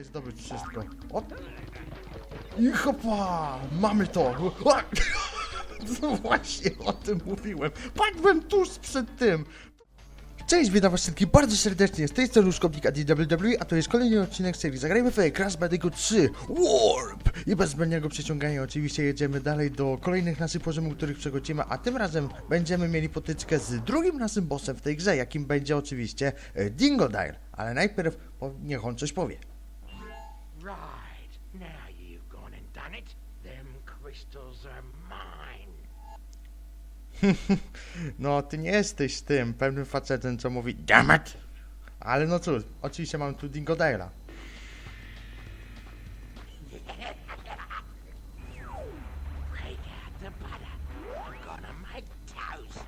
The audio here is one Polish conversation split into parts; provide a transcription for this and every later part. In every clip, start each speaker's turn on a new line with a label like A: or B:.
A: tutaj zdobyć wszystko. O! I hopa! Mamy to! A! No właśnie o tym mówiłem. Padłem tuż przed tym. Cześć, witam was wszystkich bardzo serdecznie, z tej strony Uszkownik ADWW, a to jest kolejny odcinek serii Zagrajmy w Crash Bandicoot 3 Warp! I bez zbędnego przeciągania oczywiście jedziemy dalej do kolejnych naszych poziomów, których przechodzimy, a tym razem będziemy mieli potyczkę z drugim naszym bossem w tej grze, jakim będzie oczywiście e, Dingodile. Ale najpierw niech on coś powie.
B: Right, now you've gone and done it. Them crystals are mine.
A: No, ty nie jesteś tym pewnym facetem, co mówi Damn it! Ale no cóż, oczywiście mam tu
B: toast.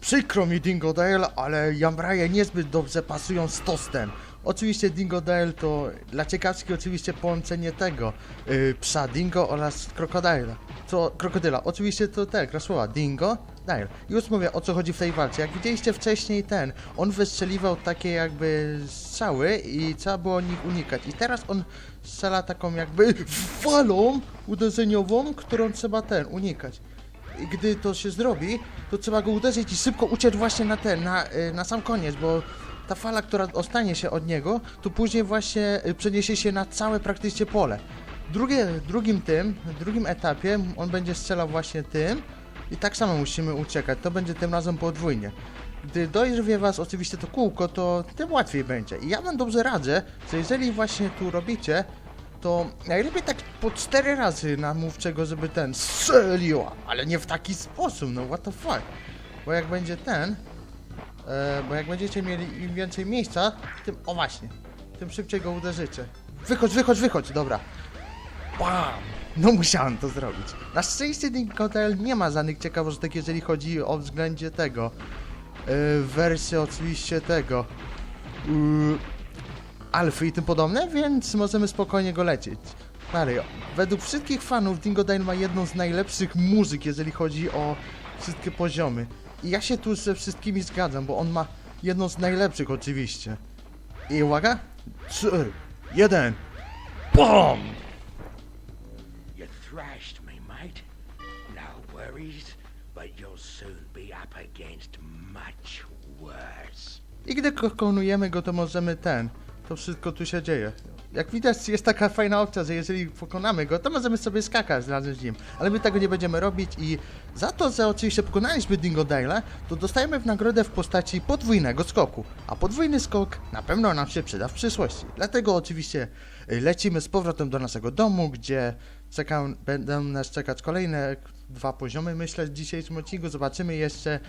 A: Przykro mi Dingodale, ale jambraje niezbyt dobrze pasują z tostem. Oczywiście Dingodale to dla ciekawski oczywiście połączenie tego yy, psa Dingo oraz krokodyla. Co krokodyla? Oczywiście to te gra słowa Dingo, Dale. Już mówię o co chodzi w tej walce. Jak widzieliście wcześniej ten, on wystrzeliwał takie jakby strzały i trzeba było nich unikać. I teraz on strzela taką jakby falą uderzeniową, którą trzeba ten unikać. I gdy to się zrobi, to trzeba go uderzyć i szybko uciec właśnie na ten, na, y, na sam koniec, bo ta fala, która ostanie się od niego, to później właśnie y, przeniesie się na całe praktycznie pole. Drugie, drugim tym, drugim etapie on będzie strzelał właśnie tym i tak samo musimy uciekać. To będzie tym razem podwójnie. Gdy dorwie was oczywiście to kółko, to tym łatwiej będzie. I ja wam dobrze radzę, że jeżeli właśnie tu robicie, to najlepiej tak po cztery razy namówcie go, żeby ten strzelił, ale nie w taki sposób, no what the fuck. Bo jak będzie ten, e, bo jak będziecie mieli im więcej miejsca, tym, o właśnie, tym szybciej go uderzycie. Wychodź, wychodź, wychodź, dobra. Bam! No musiałem to zrobić. Na szczęście Dinkotel nie ma żadnych ciekawostek, jeżeli chodzi o względzie tego. E, wersję oczywiście tego. Yy, alfy i tym podobne, więc możemy spokojnie go lecieć. Dalej, według wszystkich fanów Dingodile ma jedną z najlepszych muzyk, jeżeli chodzi o wszystkie poziomy. I ja się tu ze wszystkimi zgadzam, bo on ma jedną z najlepszych oczywiście. I uwaga, trzy, jeden, BOM!
B: You thrashed me, mate. No worries, but you'll soon be up against much worse.
A: I gdy pokonujemy go, to możemy ten. To wszystko tu się dzieje. Jak widać, jest taka fajna opcja, że jeżeli pokonamy go, to możemy sobie skakać razem z nim. Ale my tego nie będziemy robić i za to, że oczywiście pokonaliśmy Dingodile, to dostajemy w nagrodę w postaci podwójnego skoku. A podwójny skok na pewno nam się przyda w przyszłości. Dlatego oczywiście y, lecimy z powrotem do naszego domu, gdzie czekam, będą nas czekać kolejne dwa poziomy, myślę, w dzisiejszym odcinku. Zobaczymy jeszcze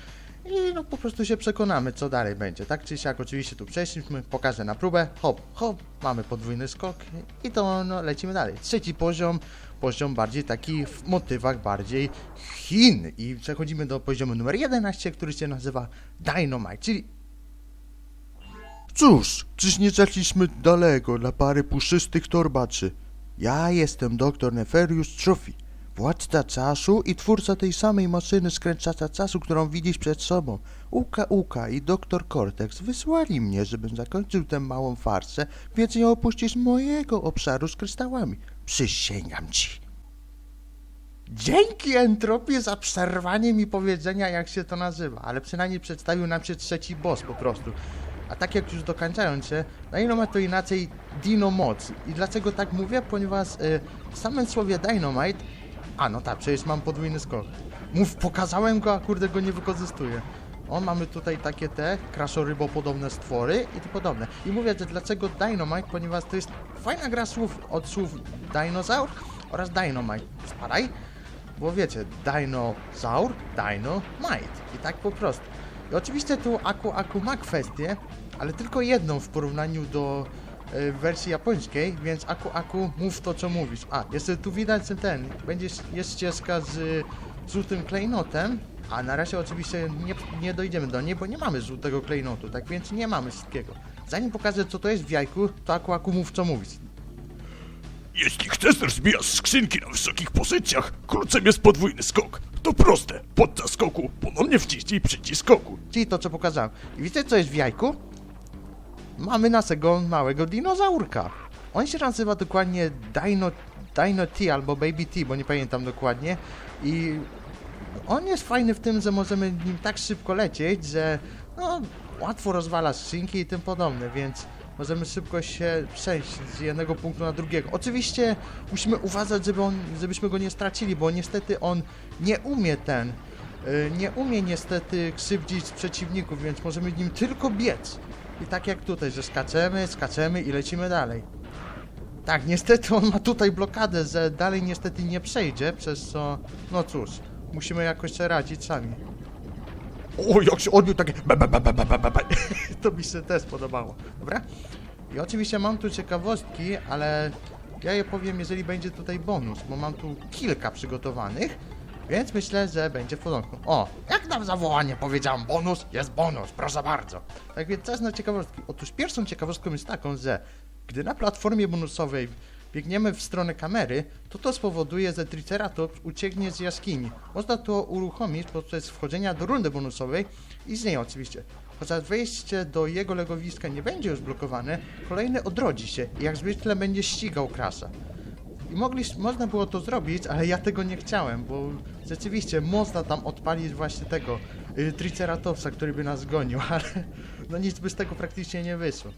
A: i no po prostu się przekonamy, co dalej będzie. Tak czy siak, oczywiście tu przeszliśmy, pokażę na próbę. Hop, hop, mamy podwójny skok i to no, lecimy dalej. Trzeci poziom, poziom bardziej taki w motywach bardziej Chin. I przechodzimy do poziomu numer 11, który się nazywa Dynamite, czyli Cóż, czyż nie zeszliśmy daleko dla pary puszystych torbaczy. Ja jestem doktor Neferius Trophy, władca czasu i twórca tej samej maszyny skręcacza czasu, którą widzisz przed sobą. Uka Uka i doktor Cortex wysłali mnie, żebym zakończył tę małą farsę, więc nie opuścisz mojego obszaru z kryształami. Przysięgam ci. Dzięki Entropii za przerwanie mi powiedzenia, jak się to nazywa, ale przynajmniej przedstawił nam się trzeci boss po prostu. A tak jak już dokończając się, Dynamite to inaczej Dino Moc. I dlaczego tak mówię? Ponieważ y, w samym słowie Dynamite... A no tak, przecież mam podwójny skok. Mów, pokazałem go, a kurde go nie wykorzystuję. O, mamy tutaj takie te kraszorybopodobne stwory i to podobne. I mówię, że dlaczego Dynamite, ponieważ to jest fajna gra słów od słów dinozaur oraz Dynamite. Spadaj. Bo wiecie, dinozaur, dynamite. I tak po prostu. I oczywiście tu Aku Aku ma kwestię, ale tylko jedną w porównaniu do e, wersji japońskiej, więc Aku Aku mów to co mówisz. A, jeszcze tu widać ten, będzie, jest ścieżka z żółtym klejnotem, a na razie oczywiście nie, nie dojdziemy do niej, bo nie mamy żółtego klejnotu, tak więc nie mamy wszystkiego. Zanim pokażę co to jest w jajku, to Aku Aku mów co mówisz.
C: Jeśli chcesz rozbijać skrzynki na wysokich pozycjach, kluczem jest podwójny skok. To proste. Podczas skoku ponownie wciśnij przycisk skoku.
A: Czyli to, co pokazałem. I wiecie, co jest w jajku? Mamy naszego małego dinozaurka. On się nazywa dokładnie Dino, Dino T albo Baby T, bo nie pamiętam dokładnie. I on jest fajny w tym, że możemy nim tak szybko lecieć, że no, łatwo rozwala skrzynki i tym podobne, więc możemy szybko się przejść z jednego punktu na drugiego. Oczywiście musimy uważać, żeby on, żebyśmy go nie stracili, bo niestety on nie umie ten, y, nie umie niestety krzywdzić przeciwników, więc możemy nim tylko biec. I tak jak tutaj, że skaczemy, skaczemy i lecimy dalej. Tak, niestety on ma tutaj blokadę, że dalej niestety nie przejdzie, przez co, no cóż, musimy jakoś sobie radzić sami. O, jak się odbił takie. To mi się też podobało, dobra? I oczywiście mam tu ciekawostki, ale ja je powiem, jeżeli będzie tutaj bonus, bo mam tu kilka przygotowanych, więc myślę, że będzie w porządku. O, jak nam zawołanie powiedziałem bonus, jest bonus, proszę bardzo. Tak więc czas na ciekawostki. Otóż pierwszą ciekawostką jest taką, że gdy na platformie bonusowej biegniemy w stronę kamery, to to spowoduje, że Triceratops ucieknie z jaskini. Można to uruchomić poprzez wchodzenia do rundy bonusowej i z niej oczywiście. Chociaż wejście do jego legowiska nie będzie już blokowane, kolejny odrodzi się i jak zwykle będzie ścigał Krasa. I mogli, można było to zrobić, ale ja tego nie chciałem, bo rzeczywiście można tam odpalić właśnie tego y, Triceratopsa, który by nas gonił, ale no nic by z tego praktycznie nie wyszło.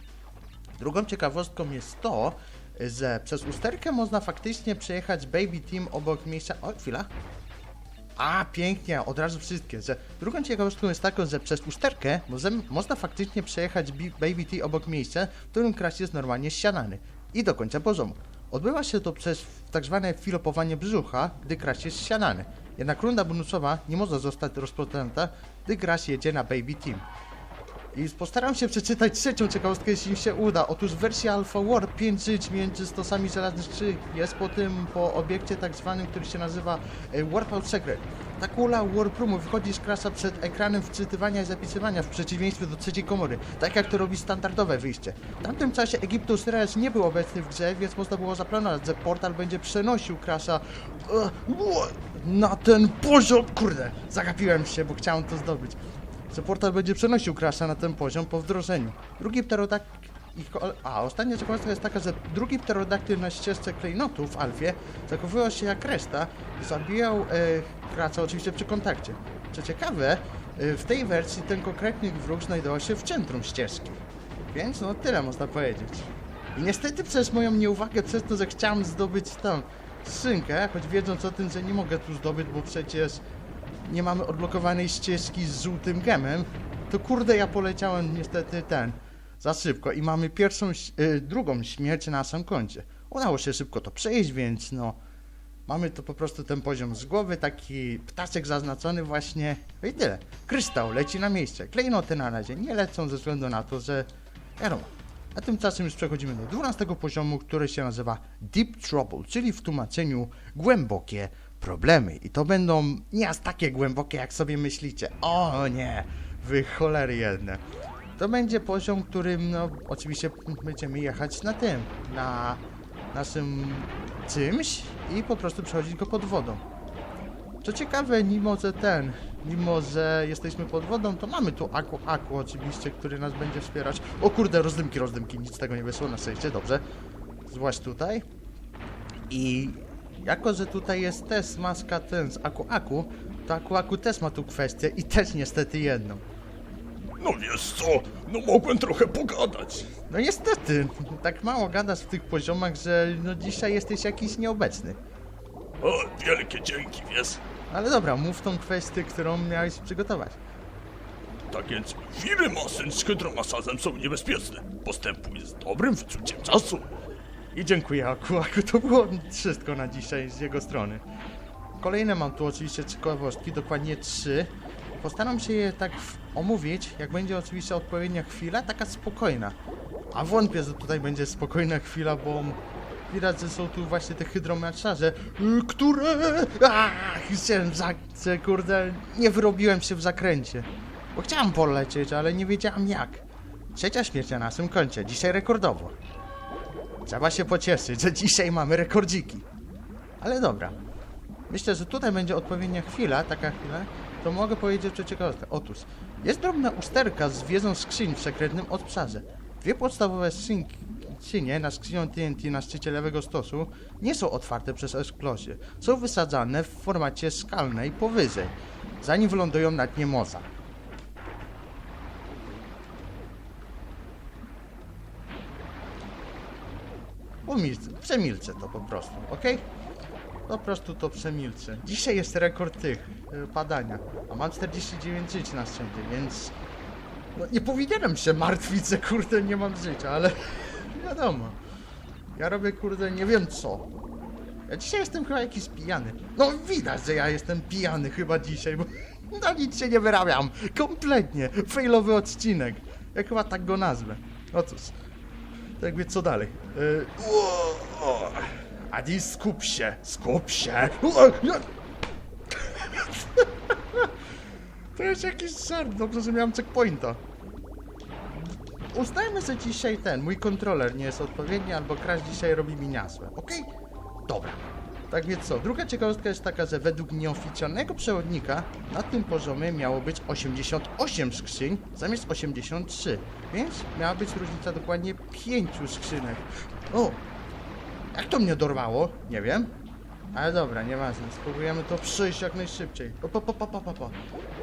A: Drugą ciekawostką jest to, że przez usterkę można faktycznie przejechać Baby Team obok miejsca... O, chwila. A, pięknie, od razu wszystkie. Że drugą ciekawostką jest taką, że przez usterkę można faktycznie przejechać Baby T obok miejsca, w którym Crash jest normalnie ścianany. I do końca poziomu. Odbywa się to przez tak zwane filopowanie brzucha, gdy Crash jest ścianany. Jednak runda bonusowa nie może zostać rozpoczęta, gdy Crash jedzie na Baby Team. I postaram się przeczytać trzecią ciekawostkę, jeśli mi się uda. Otóż wersja Alpha War 5 żyć między stosami żelaznych 3 jest po tym, po obiekcie tak zwanym, który się nazywa e, Warpout Secret. Ta kula Warproomu wychodzi z krasa przed ekranem wczytywania i zapisywania w przeciwieństwie do trzeciej komory, tak jak to robi standardowe wyjście. W tamtym czasie Egiptus Res nie był obecny w grze, więc można było zaplanować, że portal będzie przenosił krasa e, na ten poziom. Kurde, zagapiłem się, bo chciałem to zdobyć portal będzie przenosił Crasha na ten poziom po wdrożeniu. Drugi pterodaktyl... A, ostatnia ciekawostka jest taka, że drugi pterodaktyl na ścieżce klejnotu w Alfie zachowywał się jak reszta i zabijał e, Crasha oczywiście przy kontakcie. Co ciekawe, e, w tej wersji ten konkretny wróg znajdował się w centrum ścieżki. Więc no tyle można powiedzieć. I niestety przez moją nieuwagę, przez to, że chciałem zdobyć tam skrzynkę, choć wiedząc o tym, że nie mogę tu zdobyć, bo przecież nie mamy odblokowanej ścieżki z żółtym gemem, to kurde ja poleciałem niestety ten za szybko i mamy pierwszą, y, drugą śmierć na sam koncie. Udało się szybko to przejść, więc no mamy to po prostu ten poziom z głowy, taki ptaszek zaznaczony właśnie no i tyle. Krystał leci na miejsce, klejnoty na razie nie lecą ze względu na to, że wiadomo. A tymczasem już przechodzimy do 12 poziomu, który się nazywa Deep Trouble, czyli w tłumaczeniu głębokie problemy. I to będą nie aż takie głębokie, jak sobie myślicie. O nie, wy cholery jedne. To będzie poziom, którym no oczywiście będziemy jechać na tym, na naszym czymś i po prostu przechodzić go pod wodą. Co ciekawe, mimo że ten, mimo że jesteśmy pod wodą, to mamy tu Aku Aku oczywiście, który nas będzie wspierać. O kurde, rozdymki, rozdymki, nic z tego nie wyszło, na szczęście, dobrze. Złaś tutaj. I jako, że tutaj jest też maska ten z Aku Aku, to Aku Aku też ma tu kwestię i też niestety jedną.
C: No wiesz co, no mogłem trochę pogadać.
A: No niestety, tak mało gadasz w tych poziomach, że no dzisiaj jesteś jakiś nieobecny.
C: O, wielkie dzięki, wiesz.
A: Ale dobra, mów tą kwestię, którą miałeś przygotować.
C: Tak więc wiry masyn z hydromasażem są niebezpieczne. Postępuj z dobrym wyczuciem czasu.
A: I dziękuję Aku, Aku, to było wszystko na dzisiaj z jego strony. Kolejne mam tu oczywiście ciekawostki, dokładnie trzy. Postaram się je tak omówić, jak będzie oczywiście odpowiednia chwila, taka spokojna. A wątpię, że tutaj będzie spokojna chwila, bo widać, że są tu właśnie te hydromaczarze, y, które... Ach, chciałem w zak- kurde, nie wyrobiłem się w zakręcie. Bo chciałem polecieć, ale nie wiedziałem jak. Trzecia śmierć na naszym koncie, dzisiaj rekordowo. Trzeba się pocieszyć, że dzisiaj mamy rekordziki. Ale dobra. Myślę, że tutaj będzie odpowiednia chwila, taka chwila, to mogę powiedzieć, że ciekawostka. Otóż, jest drobna usterka z wiedzą skrzyń w sekretnym obszarze. Dwie podstawowe skrzynki, na skrzynią TNT na szczycie lewego stosu nie są otwarte przez eksplozję. Są wysadzane w formacie skalnej powyżej, zanim wylądują na dnie morza. Umilczę, przemilczę to po prostu, ok? Po prostu to przemilczę. Dzisiaj jest rekord tych y, padania, a mam 49 żyć na szczęście, więc no, nie powinienem się martwić, że kurde nie mam życia, ale wiadomo. Ja robię kurde nie wiem co. Ja dzisiaj jestem chyba jakiś pijany. No widać, że ja jestem pijany chyba dzisiaj, bo no nic się nie wyrabiam. Kompletnie. Failowy odcinek. Ja chyba tak go nazwę. No cóż. Tak więc co dalej? Yy, o, o. Adi, skup się, skup się. O, ja... To jest jakiś żart, dobrze, że miałem checkpointa. Uznajmy, że dzisiaj ten, mój kontroler nie jest odpowiedni, albo Crash dzisiaj robi mi niasłe, okej? Dobra. Tak więc co, druga ciekawostka jest taka, że według nieoficjalnego przewodnika na tym poziomie miało być 88 skrzyń zamiast 83, więc miała być różnica dokładnie 5 skrzynek. O! Jak to mnie dorwało? Nie wiem. Ale dobra, nieważne, spróbujemy to przejść jak najszybciej. Po, po, po, po, po, po.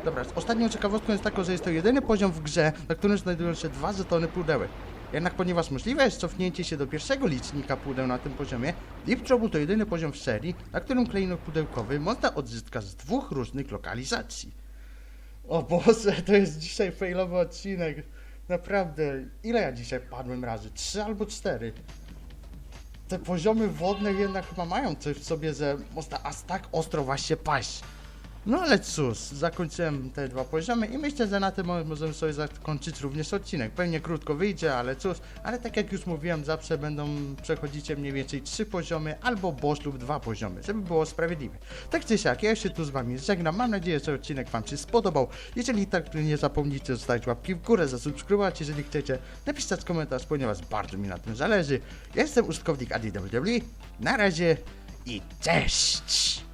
A: Dobra, ostatnią ciekawostką jest taka, że jest to jedyny poziom w grze, na którym znajdują się dwa żetony pudełek. Jednak ponieważ możliwe jest cofnięcie się do pierwszego licznika pudeł na tym poziomie, Deep Trouble to jedyny poziom w serii, na którym klejnot pudełkowy można odzyskać z dwóch różnych lokalizacji. O Boże, to jest dzisiaj failowy odcinek. Naprawdę, ile ja dzisiaj padłem razy? Trzy albo cztery? Te poziomy wodne jednak chyba mają coś w sobie, że można aż tak ostro właśnie paść. No ale cóż, zakończyłem te dwa poziomy i myślę, że na tym mo- możemy sobie zakończyć również odcinek. Pewnie krótko wyjdzie, ale cóż, ale tak jak już mówiłem, zawsze będą przechodzicie mniej więcej trzy poziomy albo boss lub dwa poziomy, żeby było sprawiedliwe. Tak czy siak, ja się tu z wami żegnam, mam nadzieję, że odcinek wam się spodobał. Jeżeli tak, to nie zapomnijcie zostawić łapki w górę, zasubskrybować, jeżeli chcecie, napisać komentarz, ponieważ bardzo mi na tym zależy. Ja jestem użytkownik ADWW, na razie i cześć!